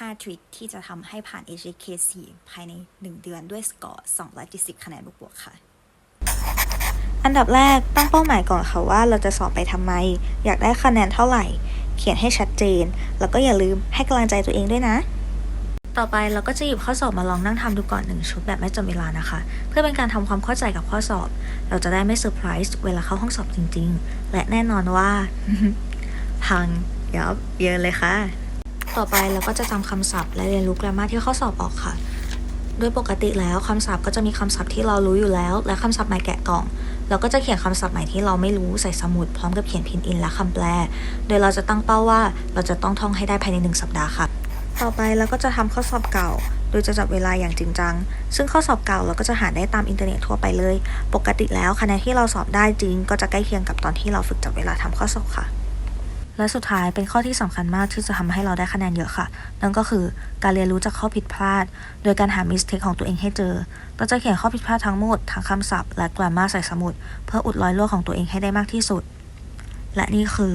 5 ทริคที่จะทำให้ผ่าน HKC ภายใน 1 เดือนด้วยสกอร์270คะแนนบวกๆค่ะ อันดับแรกตั้งเป้าหมายก่อนค่ะว่าเราจะสอบไปทำไม อยากได้คะแนนเท่าไหร่ เขียนให้ชัดเจน แล้วก็อย่าลืมให้กำลังใจตัวเองด้วยนะ ต่อไปเราก็จะหยิบข้อสอบมาลองนั่งทำดูก่อนหนึ่งชุดแบบไม่จำเวลานะคะ เพื่อเป็นการทำความเข้าใจกับข้อสอบ เราจะได้ไม่เซอร์ไพรส์เวลาเข้าห้องสอบจริง ๆ และแน่นอนว่า พังยับเยอะเลยค่ะ ต่อไปเราก็จะจำคำศัพท์และเรียนรู้ grammar ที่ข้อสอบออกค่ะ โดยปกติแล้วคำศัพท์ก็จะมีคำศัพท์ที่เรารู้อยู่แล้ว และคำศัพท์ใหม่แกะกล่อง เราก็จะเขียนคำศัพท์ใหม่ที่เราไม่รู้ใส่สมุดพร้อมกับเขียนพินอินและคำแปล โดยเราจะตั้งเป้าว่าเราจะต้องท่องให้ได้ภายในหนึ่งสัปดาห์ค่ะ ต่อไปเราก็จะทำข้อสอบเก่า โดยจะจับเวลาอย่างจริงจัง ซึ่งข้อสอบเก่าเราก็จะหาได้ตามอินเทอร์เน็ตทั่วไปเลย ปกติแล้วคะแนนที่เราสอบได้จริง ก็จะใกล้เคียงกับตอนที่เราฝึกจับเวลาทำข้อสอบค่ะ และสุดท้ายเป็นข้อที่สำคัญมากที่จะทำให้เราได้คะแนนเยอะค่ะ นั่นก็คือการเรียนรู้จากข้อผิดพลาด โดยการหามิสเทคของตัวเองให้เจอ เราจะเขียนข้อผิดพลาดทั้งหมดทั้งคำศัพท์และ grammar ใส่สมุด เพื่ออุดรอยรั่วของตัวเองให้ได้มากที่สุด และนี่คือ